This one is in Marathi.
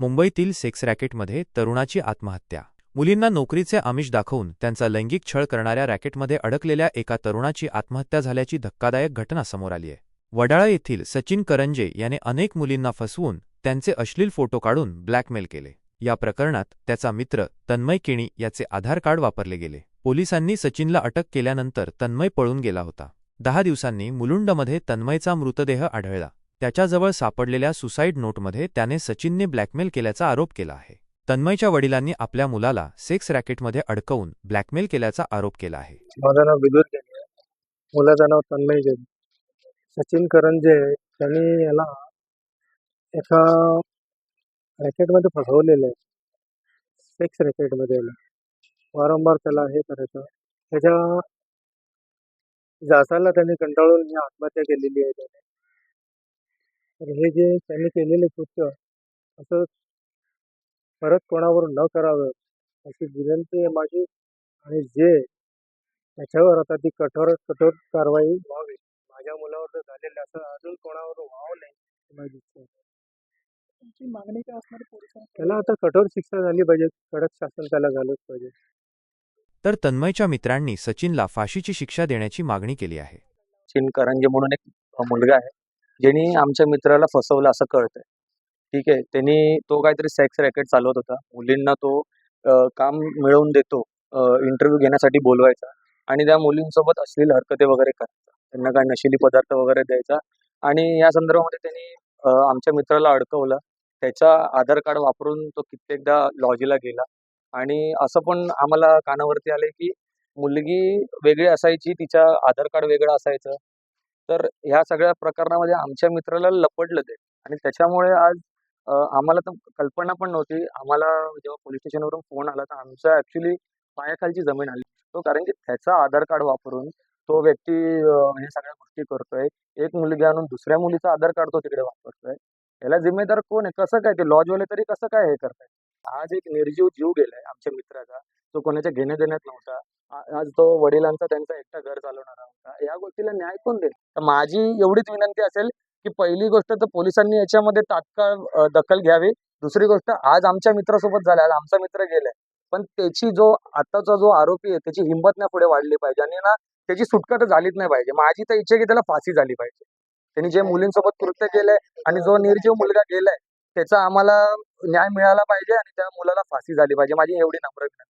मुंबईतील सेक्स रॅकेटमध्ये तरुणाची आत्महत्या. मुलींना नोकरीचे आमिष दाखवून त्यांचा लैंगिक छळ करणाऱ्या रॅकेटमध्ये अडकलेल्या एका तरुणाची आत्महत्या झाल्याची धक्कादायक घटना समोर आली आहे. वडाळा येथील सचिन करंजे याने अनेक मुलींना फसवून त्यांचे अश्लील फोटो काढून ब्लॅकमेल केले. या प्रकरणात त्याचा मित्र तन्मय केणी याचे आधार कार्ड वापरले गेले. पोलिसांनी सचिनला अटक केल्यानंतर तन्मय पळून गेला होता. दहा दिवसांनी मुलुंडमध्ये तन्मयचा मृतदेह आढळला. त्याच्याजवळ सापडलेल्या सुसाईड नोटमध्ये त्याने सचिनने ब्लॅकमेल केल्याचा आरोप केला आहे. तन्मयच्या वडिलांनी आपल्या मुलाला सेक्स रॅकेटमध्ये अडकवून ब्लॅकमेल केल्याचा आरोप केला आहे. माझं नाव विदुर मुलाचं नाव तन्मय जैन सचिन करंजे त्यांनी याला एका रॅकेटमध्ये फसवलेलं आहे. सेक्स रॅकेटमध्ये याला. वारंवार त्याला हे करायचं. त्याच्या जासाला त्यांनी कंटाळून ही आत्महत्या केलेली आहे त्याने. तर हे जे त्यांनी केलेले कृत्य असं परत कोणावर न करावं अशी विनंती आहे माझी. आणि जे त्याच्यावर आता ती कठोर कठोर कारवाई व्हावी माझ्या मुलावर जर झालेलं असं अजून कोणावर व्हावं नाही माझी इच्छा आहे. तुमची मागणी काय असणार त्याला आता कठोर शिक्षा झाली पाहिजे कडक शासन त्याला झालंच पाहिजे. तर तन्मयच्या मित्रांनी सचिनला फाशीची शिक्षा देण्याची मागणी केली आहे. सचिन करंजे म्हणून एक मुलगा आहे. ज्यांनी आमच्या मित्राला फसवलं असं कळतंय. ठीक आहे त्यांनी तो काहीतरी सेक्स रॅकेट चालवत होता. मुलींना तो काम मिळवून देतो इंटरव्ह्यू घेण्यासाठी बोलवायचा आणि त्या मुलींसोबत अश्लील हरकते वगैरे करायचा. त्यांना काय नशिली पदार्थ वगैरे द्यायचा आणि या संदर्भामध्ये त्यांनी आमच्या मित्राला अडकवलं. त्याचा आधार कार्ड वापरून तो कित्येकदा लॉजीला गेला आणि असं पण आम्हाला कानावरती आलंय की मुलगी वेगळी असायची तिच्या आधार कार्ड वेगळं असायचं. तर ह्या सगळ्या प्रकरणामध्ये आमच्या मित्राला लपडलं ते. आणि त्याच्यामुळे आज आम्हाला तर कल्पना पण नव्हती. आम्हाला जेव्हा पोलीस स्टेशनवरून फोन आला तर आमच्या ऍक्च्युली पायाखालची जमीन आली. तो कारण की त्याचा आधार कार्ड वापरून तो व्यक्ती हे सगळ्या गोष्टी करतोय. एक मुलगी आणून दुसऱ्या मुलीचा आधार कार्ड तो तिकडे वापरतोय. याला जिम्मेदार कोण आहे? कसं काय? ते लॉजवाले तरी कसं काय हे करताय आज एक निर्जीव जीव गेलाय आमच्या मित्राचा. तो कोणाच्या घेण्या देण्यात नव्हता आज तो वडिलांचा त्यांचा एकटा घर चालवणारा होता. या गोष्टीला न्याय कोण देईल? तर माझी एवढीच विनंती असेल की पहिली गोष्ट तर पोलिसांनी याच्यामध्ये तात्काळ दखल घ्यावी. दुसरी गोष्ट आज आमच्या मित्रासोबत झाल्या आज आमचा मित्र गेलाय. पण त्याची जो आताचा जो आरोपी आहे त्याची हिंमत नाही पुढे वाढली पाहिजे. आणि ना त्याची सुटका तर झालीच नाही पाहिजे. माझी तर इच्छा की त्याला फाशी झाली पाहिजे. त्यांनी जे मुलींसोबत कृत्य केलंय आणि जो निर्जीव मुलगा गेलाय त्याचा आम्हाला न्याय मिळाला पाहिजे आणि त्या मुलाला फाशी झाली पाहिजे. माझी एवढी नम्र विनंती.